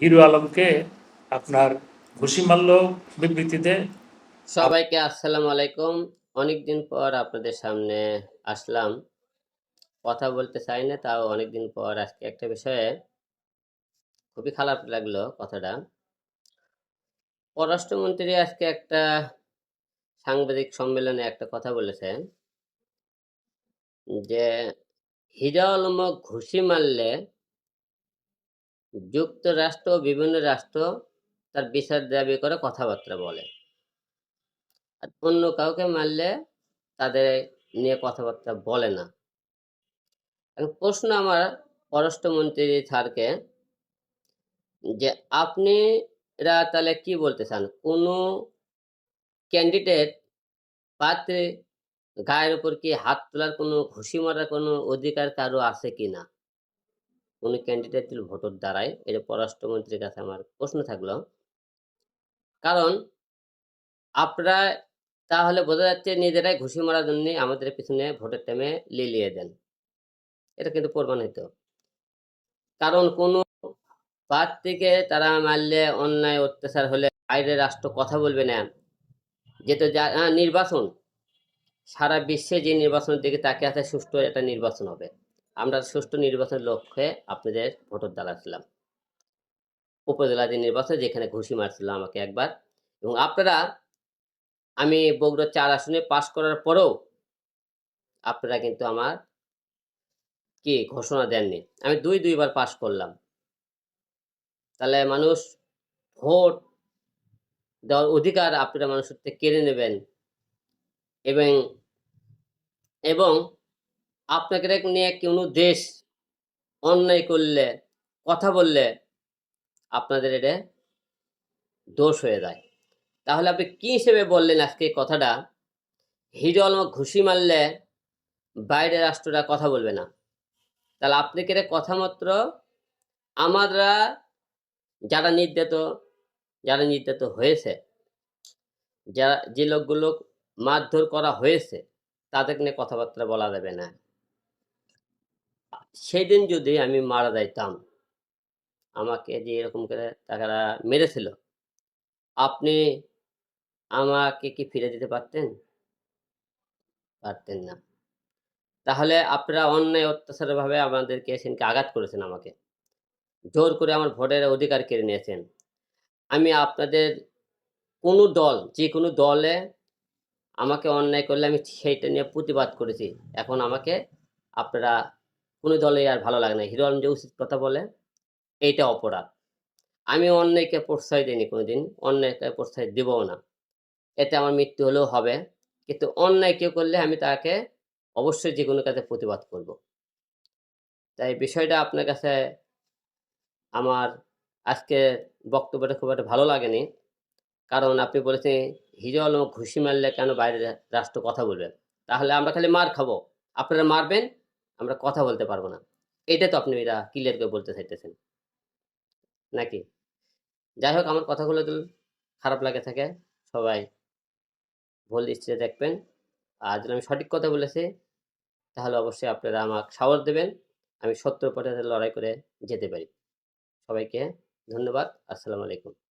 Hero আলমকে আপনার ঘুষি মারল বিবৃতিতে সবাইকে আসসালামু আলাইকুম। অনেকদিন পর আপনাদের সামনে আসলাম। কথা বলতে চাই না, তাও অনেকদিন পর। আজকে একটা বিষয়ে খুবই খারাপ লাগল কথাটা। পররাষ্ট্রমন্ত্রী আজকে একটা সাংবাদিক সম্মেলনে একটা কথা বলেছে যে, হিরা আলম ঘুষি মারলে যুক্তরাষ্ট্র বিভিন্ন রাষ্ট্র তার বিচার দাবি করে কথাবার্তা বলে। আর অন্য কাউকে মারলে তাদের নিয়ে কথাবার্তা বলে না। এখন প্রশ্ন আমার পররাষ্ট্রমন্ত্রী স্যারকে যে আপনিরা তাহলে কি বলতে চান? কোনো ক্যান্ডিডেট প্রার্থী গায়ের উপর কি হাত তোলার কোনো, ঘুষি মারার কোনো অধিকার কারও আছে কি না কোনো ক্যান্ডিডেট যদি ভোটের দ্বারাই এটা পররাষ্ট্রমন্ত্রীর কাছে আমার প্রশ্ন থাকল। কারণ আপনারা তাহলে বোঝা যাচ্ছে নিজেরাই ঘুষি মারার জন্য আমাদের পিছনে ভোটের টাইমে লিলিয়ে দেন। এটা কিন্তু প্রমাণিত। কারণ কোনো প্রার্থীকে তারা মারলে, অন্যায়, অত্যাচার হলে বাইরের রাষ্ট্র কথা বলবে না। যেহেতু যা নির্বাচন, সারা বিশ্বে যে নির্বাচনের দিকে তাকে আছে, সুষ্ঠু একটা নির্বাচন হবে। আমরা সুষ্ঠু নির্বাচনের লক্ষ্যে আপনাদের ভোটের দ্বারা ছিলাম। উপজেলা যে নির্বাচন যেখানে ঘুষি মারছিল আমাকে একবার। এবং আপনারা, আমি বগুড়া চার আসনে পাশ করার পরেও আপনারা কিন্তু আমার কি ঘোষণা দেননি। আমি দুই দুইবার পাশ করলাম। তাহলে মানুষ ভোট দেওয়ার অধিকার আপনারা মানুষের থেকে কেড়ে নেবেন। এবং এবং আপনাকে নিয়ে কোনো দেশ অন্যায় করলে, কথা বললে আপনাদের এটা দোষ হয়ে যায়। তাহলে আপনি কি হিসেবে বললেন আজকে কথাটা? হিরো ঘুষি মারলে বাইরের রাষ্ট্ররা কথা বলবে না। তাহলে আপনি কে কথা মাত্র আমরা যারা নির্যাত যারা নির্যাত হয়েছে, যারা যে লোকগুলো মারধর করা হয়েছে তাদের নিয়ে কথাবার্তা বলা যাবে না। সেদিন যদি আমি মারা যাইতাম, আমাকে যে এরকম করে তারা মেরেছিল, আপনি আমাকে কি ফিরে দিতে পারতেন? পারতেন না। তাহলে আপনারা অন্যায় অত্যাচারের ভাবে আমাদেরকে সেদিনকে আঘাত করেছেন আমাকে। জোর করে আমার ভোটের অধিকার কেড়ে নিয়েছেন। আমি আপনাদের কোনো দল, যে কোনো দলে আমাকে অন্যায় করলে আমি সেইটা নিয়ে প্রতিবাদ করেছি। এখন আমাকে আপনারা কোনো দলে আর ভালো লাগে না। হিরো আলম যে উচিত কথা বলে, এইটা অপরাধ। আমি অন্যায়কে প্রশ্রয় দিইনি কোনোদিন অন্যায়কে প্রশ্রয় দেবও না। এতে আমার মৃত্যু হলেও হবে। কিন্তু অন্যায় কেউ করলে আমি তাকে অবশ্যই যে কোনো কাজে প্রতিবাদ করব। তাই বিষয়টা আপনার কাছে আমার আজকে বক্তব্যটা খুব একটা ভালো লাগেনি। কারণ আপনি বলেছেন, হিরো আলম ঘুষি মারলে কেন বাইরের রাষ্ট্র কথা বলবেন তাহলে আমরা খালি মার খাব। আপনারা মারবেন আমরা কথা বলতে পারব না। এটা তো আপনি এটা ক্লিয়ার করে বলতে চাইতেছেন। নাকি? যাই হোক, আমার কথাগুলো যদি খারাপ লাগে থাকে, সবাই ভুল দৃষ্টিতে দেখবেন। আর যদি আমি সঠিক কথা বলেছি, তাহলে অবশ্যই আপনারা আমাকে সাহস দেবেন, আমি সত্তর পথে লড়াই করে যেতে পারি। সবাইকে ধন্যবাদ। আসসালামু আলাইকুম।